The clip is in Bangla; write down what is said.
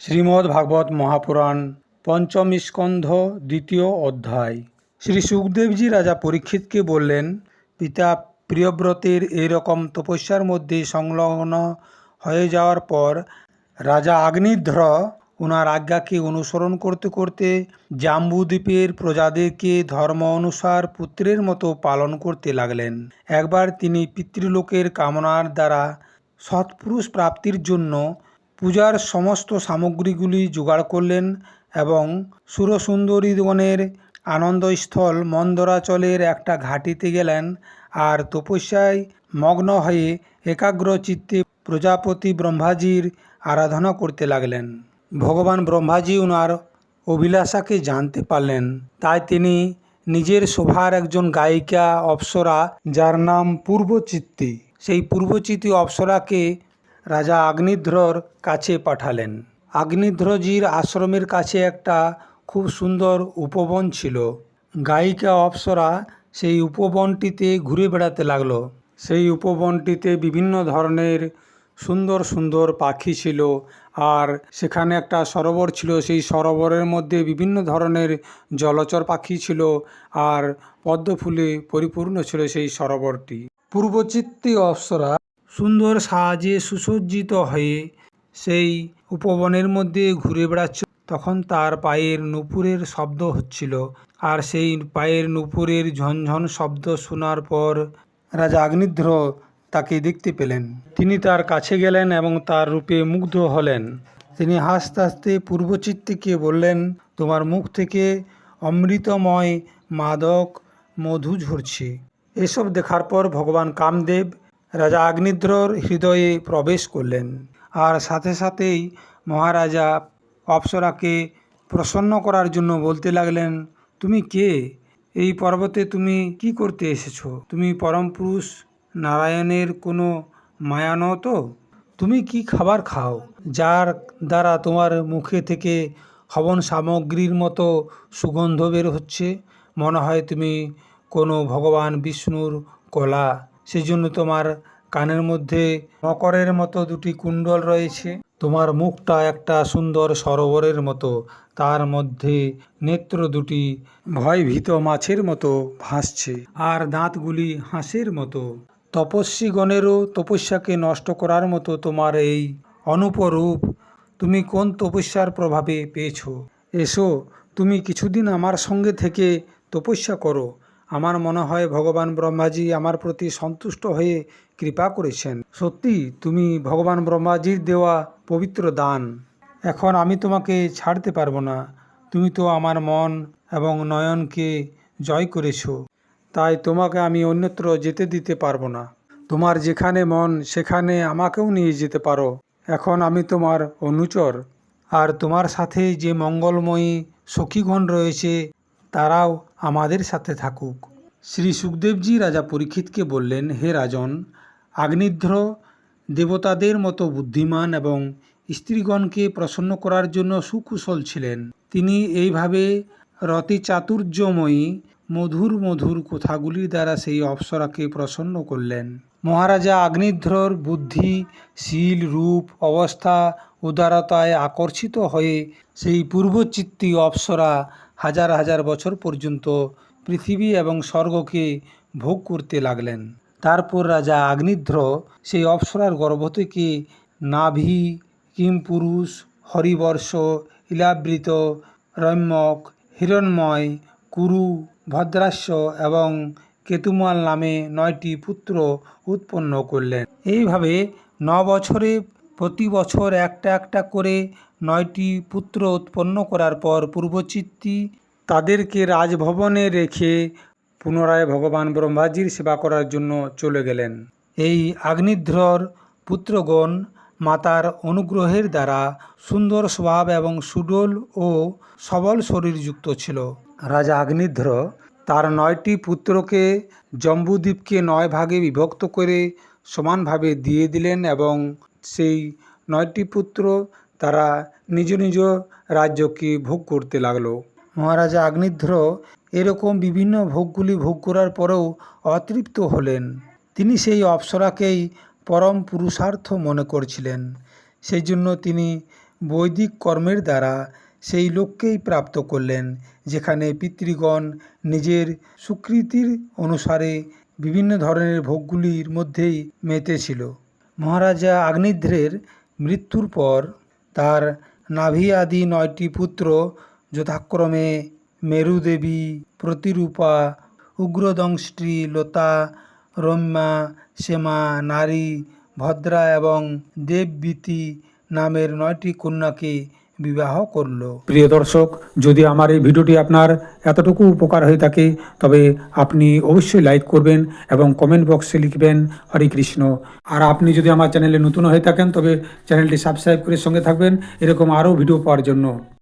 শ্রীমদ্ ভাগবত মহাপুরাণ, পঞ্চম স্কন্ধ, দ্বিতীয় অধ্যায়। শ্রী সুখদেবজি রাজা পরীক্ষিতকে বললেন, পিতা, প্রিয়ব্রতের এইরকম তপস্যার মধ্যে সংলগ্ন হয়ে যাওয়ার পর রাজা আগ্নিধ্র ওনার আজ্ঞাকে অনুসরণ করতে করতে জাম্বুদ্বীপের প্রজাদেরকে ধর্ম অনুসার পুত্রের মতো পালন করতে লাগলেন। একবার তিনি পিতৃলোকের কামনার দ্বারা সৎপুরুষ প্রাপ্তির জন্য পূজার সমস্ত সামগ্রীগুলি জোগাড় করলেন এবং সুরসুন্দরীগণের আনন্দস্থল মন্দরাচলের একটা ঘাটিতে গেলেন আর তপস্যায় মগ্ন হয়ে একাগ্র চিত্তে প্রজাপতি ব্রহ্মাজির আরাধনা করতে লাগলেন। ভগবান ব্রহ্মাজি ওনার অভিলাষাকে জানতে পারলেন। তাই তিনি নিজের শোভার একজন গায়িকা অপ্সরা, যার নাম পূর্বচিত্তি। সেই পূর্বচিত্তি অপ্সরাকে রাজা আগ্নিধ্রর কাছে পাঠালেন। আগ্নিধ্রজির আশ্রমের কাছে একটা খুব সুন্দর উপবন ছিল। গায়িকা অপ্সরা সেই উপবনটিতে ঘুরে বেড়াতে লাগল। সেই উপবনটিতে বিভিন্ন ধরনের সুন্দর সুন্দর পাখি ছিল আর সেখানে একটা সরোবর ছিল। সেই সরোবরের মধ্যে বিভিন্ন ধরনের জলচর পাখি ছিল আর পদ্ম ফুলে পরিপূর্ণ ছিল সেই সরোবরটি। পূর্বচিত্তি অপ্সরা সুন্দর সাজে সুসজ্জিত হয়ে সেই উপবনের মধ্যে ঘুরে বেড়াচ্ছিল তখন তার পায়ের নুপুরের শব্দ হচ্ছিল আর সেই পায়ের নুপুরের ঝনঝন শব্দ শোনার পর রাজা আগ্নিধ্র তাকে দেখতে পেলেন। তিনি তার কাছে গেলেন এবং তার রূপে মুগ্ধ হলেন। তিনি হাসতে হাসতে পূর্বচিত্তিকে বললেন, তোমার মুখ থেকে অমৃতময় মাদক মধু ঝরছে। এসব দেখার পর ভগবান কামদেব রাজা আগ্নিদ্রর হৃদয়ে প্রবেশ করলেন। আর সাথে সাথেই মহারাজা অপ্সরাকে প্রসন্ন করার জন্য বলতে লাগলেন, তুমি কে? এই পর্বতে তুমি কি করতে এসেছ? তুমি পরম পুরুষ, নারায়ণের কোনো মায়া নও তো? তুমি কি খাবার খাও, যার দ্বারা তোমার মুখে থেকে হবন সামগ্রীর মতো সুগন্ধ বের হচ্ছে? মনে হয় তুমি কোনো ভগবান বিষ্ণুর কলা। সেই জন্য তোমার কানের মধ্যে মকরের মতো দুটি কুণ্ডল রয়েছে। তোমার মুখটা একটা সুন্দর সরোবরের মতো, তার মধ্যে নেত্র দুটি ভয়ভীত মাছের মতো ভাসছে আর দাঁতগুলি হাঁসের মতো। তপস্বীগণেরও তপস্যাকে নষ্ট করার মতো তোমার এই অনুপরূপ। তুমি কোন তপস্যার প্রভাবে পেয়েছ? এসো, তুমি কিছুদিন আমার সঙ্গে থেকে তপস্যা করো। আমার মনে হয় ভগবান ব্রহ্মাজি আমার প্রতি সন্তুষ্ট হয়ে কৃপা করেছেন। সত্যি, তুমি ভগবান ব্রহ্মাজির দেওয়া পবিত্র দান। এখন আমি তোমাকে ছাড়তে পারব না। তুমি তো আমার মন এবং নয়নকে জয় করেছ। তাই তোমাকে আমি অন্যত্র যেতে দিতে পারব না। তোমার যেখানে মন, সেখানে আমাকেও নিয়ে যেতে পারো। এখন আমি তোমার অনুচর। আর তোমার সাথে যে মঙ্গলময়ী সখীগণ রয়েছে তারাও আমাদের সাথে থাকুক। শ্রী সুখদেবজি রাজা পরীক্ষিতকে বললেন, হে রাজন, আগ্নিধ্র দেবতাদের মতো বুদ্ধিমান এবং স্ত্রীগণকে প্রসন্ন করার জন্য সুকুশল ছিলেন। তিনি এইভাবে রতি চাতুর্যময়ী মধুর মধুর কথাগুলির দ্বারা সেই অপ্সরাকে প্রসন্ন করলেন। মহারাজা আগ্নিধ্রর বুদ্ধি, শীল, রূপ, অবস্থা উদারতায় আকর্ষিত হয়ে সেই পূর্বচিত্তি অপ্সরা হাজার হাজার বছর পর্যন্ত পৃথিবী এবং স্বর্গকে ভোগ করতে লাগলেন। তারপর রাজা আগ্নিধ্র সেই অপ্সরার গর্ভ থেকে নাভি, কিমপুরুষ, হরিবর্ষ, ইলাবৃত, রম্যক, হিরণময়, কুরু ভদ্রাস্য এবং কেতুমাল নামে নয়টি পুত্র উৎপন্ন করলেন। এইভাবে ন বছরে প্রতি বছর একটা একটা করে নয়টি পুত্র উৎপন্ন করার পর পূর্বচিত্তি তাদেরকে রাজভবনে রেখে পুনরায় ভগবান ব্রহ্মাজির সেবা করার জন্য চলে গেলেন। এই আগ্নিধ্রর পুত্রগণ মাতার অনুগ্রহের দ্বারা সুন্দর স্বভাব এবং সুডল ও সবল শরীরযুক্ত ছিল। রাজা আগ্নিধ্র তার নয়টি পুত্রকে জম্বুদ্বীপকে নয় ভাগে বিভক্ত করে সমানভাবে দিয়ে দিলেন এবং সেই নয়টি পুত্র তারা নিজ নিজ রাজ্যকে ভোগ করতে লাগল। মহারাজা আগ্নিধ্র এরকম বিভিন্ন ভোগগুলি ভোগ করার পরেও অতৃপ্ত হলেন। তিনি সেই অপ্সরাকেই পরম পুরুষার্থ মনে করছিলেন। সেই জন্য তিনি বৈদিক কর্মের দ্বারা সেই লোককেই প্রাপ্ত করলেন, যেখানে পিতৃগণ নিজের সুকৃতির অনুসারে বিভিন্ন ধরনের ভোগগুলির মধ্যেই মেতেছিল মহারাজা আগ্নিধ্রের মৃত্যুর পর তার নাভি আদি নয়টি পুত্র যথাক্রমে মেরুদেবী, প্রতিরূপা উগ্রদংশ্রী লতা, রম্যা, শ্যামা, নারী, ভদ্রা এবং দেববীতি নামের নয়টি কন্যাকে বিবাহ করল। প্রিয় দর্শক, যদি আমার এই ভিডিওটি আপনার এতটুকু উপকার হয়ে থাকে, তবে আপনি অবশ্যই লাইক করবেন এবং কমেন্ট বক্সে লিখবেন, হরে কৃষ্ণ। আর আপনি যদি আমার চ্যানেলে নতুন হয়ে থাকেন, তবে চ্যানেলটি সাবস্ক্রাইব করে সঙ্গে থাকবেন। এরকম আরও ভিডিও পাওয়ার জন্য।